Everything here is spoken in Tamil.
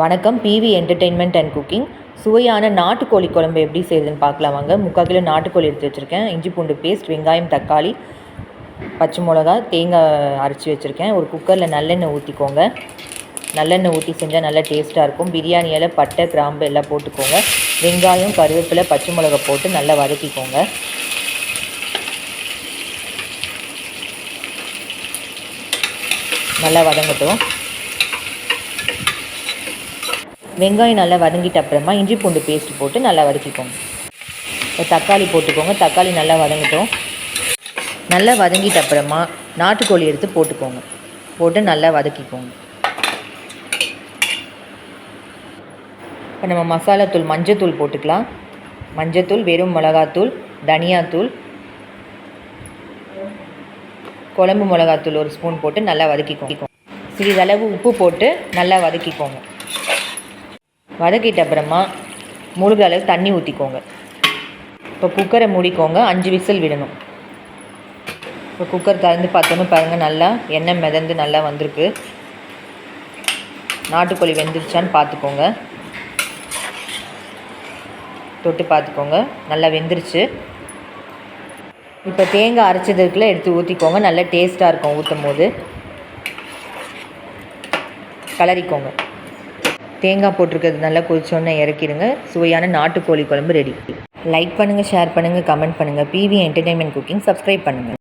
வணக்கம் பிவி என்டர்டெயின்மெண்ட் அண்ட் குக்கிங் சுவையான நாட்டுக்கோழி குழம்பு எப்படி செய்யுதுன்னு பார்க்கலாம் வாங்க. முக்கால் கிலோ நாட்டுக்கோழி எடுத்து வச்சுருக்கேன். இஞ்சி பூண்டு பேஸ்ட் வெங்காயம் தக்காளி பச்சை மிளகா தேங்காய் அரைச்சி வச்சுருக்கேன். ஒரு குக்கரில் நல்லெண்ணெய் ஊற்றிக்கோங்க நல்லெண்ணெய் ஊற்றி செஞ்சால் நல்லா டேஸ்ட்டாக இருக்கும். பிரியாணியில் பட்டை கிராம்பு எல்லாம் போட்டுக்கோங்க. வெங்காயம் கருவேப்பிலை பச்சை மிளகா போட்டு நல்லா வதக்கிக்கோங்க. நல்லா வதங்கட்டும். வெங்காயம் நல்லா வதங்கிட்ட அப்புறமா இஞ்சி பூண்டு பேஸ்ட் போட்டு நல்லா வதக்கிக்கோங்க. இப்போ தக்காளி போட்டுக்கோங்க. தக்காளி நல்லா வதங்கிட்டோம். நல்லா வதங்கிட்ட அப்புறமா நாட்டுக்கோழி எடுத்து போட்டுக்கோங்க. போட்டு நல்லா வதக்கிக்கோங்க. இப்போ நம்ம மசாலாத்தூள் மஞ்சத்தூள் போட்டுக்கலாம். மஞ்சத்தூள் வெறும் மிளகாத்தூள் தனியாத்தூள் குழம்பு மிளகாத்தூள் ஒரு ஸ்பூன் போட்டு நல்லா வதக்கிக்கோங்க. சிறிதளவு உப்பு போட்டு நல்லா வதக்கிக்கோங்க. வதக்கிட்ட அப்புறமா முழுகிற அளவு தண்ணி ஊற்றிக்கோங்க இப்போ குக்கரை மூடிக்கோங்க. அஞ்சு விசில் விடணும். இப்போ குக்கர் திறந்து பார்த்தோன்னு பாருங்கள் நல்லா எண்ணெய் மிதந்து நல்லா வந்திருக்கு. நாட்டுக்கோழி வெந்துருச்சான்னு பார்த்துக்கோங்க. தொட்டு பார்த்துக்கோங்க. நல்லா வெந்துருச்சு. இப்போ தேங்காய் அரைச்சதுக்குள்ளே எடுத்து ஊற்றிக்கோங்க நல்லா டேஸ்ட்டாக இருக்கும் ஊற்றும் போது கலரிக்கோங்க. தேங்காய் போட்டிருக்கிறது நல்லா கொதிச்சோன்னே இறக்கிடுங்க. சுவையான நாட்டுக்கோழி குழம்பு ரெடி லைக் பண்ணுங்கள் ஷேர் பண்ணுங்கள் கமெண்ட் பண்ணுங்கள் பிவி என்டர்டைன்மெண்ட் குக்கிங் சப்ஸ்கிரைப் பண்ணுங்கள்